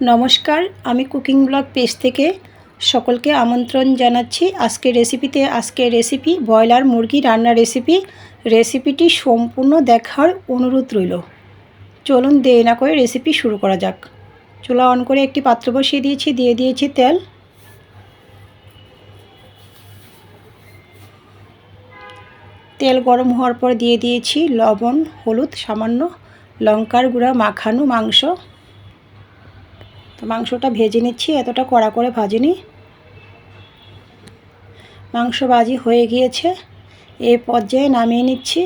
নমস্কার, আমি cooking blog page থেকে সকলকে আমন্ত্রণ জানাচ্ছি। আজকের রেসিপিতে আজকের রেসিপি ব্রয়লার মুরগি রান্নার রেসিপি রেসিপিটি সম্পূর্ণ দেখার অনুরোধ রইল। চলুন দেরি না করে রেসিপি শুরু করা যাক। চুলা অন করে একটি পাত্র বসিয়ে দিয়েছি, দিয়ে দিয়েছি তেল। তেল গরম হওয়ার পর দিয়ে দিয়েছি লবণ, হলুদ, সামান্য লঙ্কার গুঁড়া, মাখানো মাংস। তো মাংসটা ভেজে নিচ্ছি, এতটা কড়া করে ভাজিনি। মাংস ভাজি হয়ে গিয়েছে, এ পর্যায়ে নামিয়ে নিচ্ছি।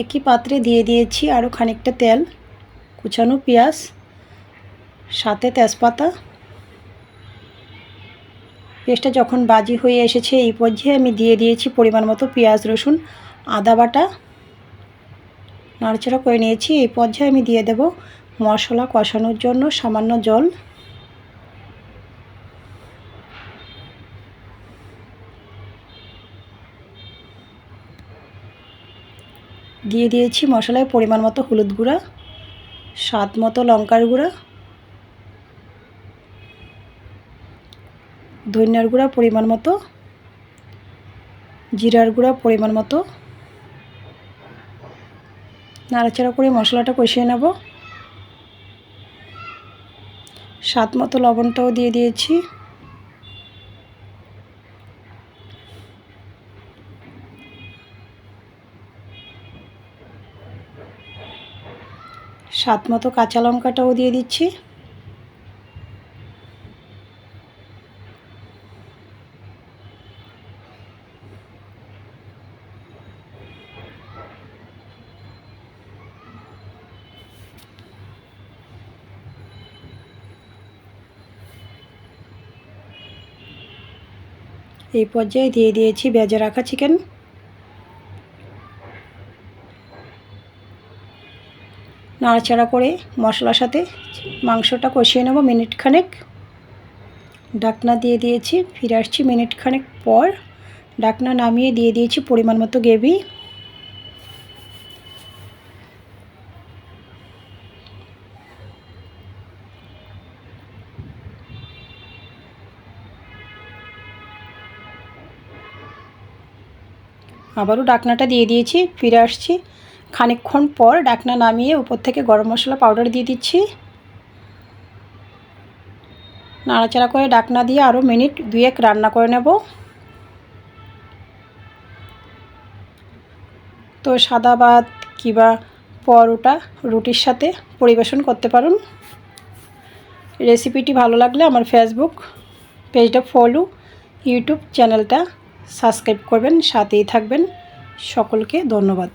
একই পাত্রে দিয়ে দিয়েছি আরও খানিকটা তেল, কুচানো পেঁয়াজ, সাথে তেজপাতা। পেঁয়াজটা যখন বাজি হয়ে এসেছে, এই পর্যায়ে আমি দিয়ে দিয়েছি পরিমাণ মতো পেঁয়াজ, রসুন, আদা বাটা। নাড়াচাড়া করে নিয়েছি। এই পর্যায়ে আমি দিয়ে দেব মশলা কষানোর জন্য সামান্য জল। দিয়ে দিয়েছি মশলায় পরিমাণ মতো হলুদ গুঁড়া, স্বাদ মতো লঙ্কার গুঁড়া, ধনিয়ার গুঁড়া পরিমাণ মতো, জিরার গুঁড়া পরিমাণ মতো নাড়াচাড়া করে মশলাটা কষিয়ে নেব। স্বাদ মতো লবণটাও দিয়ে দিয়েছি। স্বাদ মতো কাঁচা লঙ্কাটাও দিয়ে দিচ্ছি। এই পর্যায়ে দিয়ে দিয়েছি ভেজে রাখা চিকেন নাড়াচাড়া করে মশলার সাথে মাংসটা কষিয়ে নেব মিনিট খানেক। ডাকনা দিয়ে দিয়েছি, ফিরে আসছি মিনিট খানেক পর। ডাকনা নামিয়ে দিয়ে দিয়েছি পরিমাণ মতো গ্রেভি। আবারও ডাকনাটা দিয়ে দিয়েছি, ফিরে আসছি। খানিকক্ষণ পর ডাকনা নামিয়ে উপর থেকে গরম মশলা পাউডার দিয়ে দিচ্ছি। নাড়াচাড়া করে ডাকনা দিয়ে আরও মিনিট দুয়েক রান্না করে নেব। তো সাদা ভাত কিবা পরোটা রুটির সাথে পরিবেশন করতে পারুন। রেসিপিটি ভালো লাগলে আমার ফেসবুক পেজটা ফলো ইউটিউব চ্যানেলটা সাবস্ক্রাইব করবেন সাথেই থাকবেন। সকলকে ধন্যবাদ।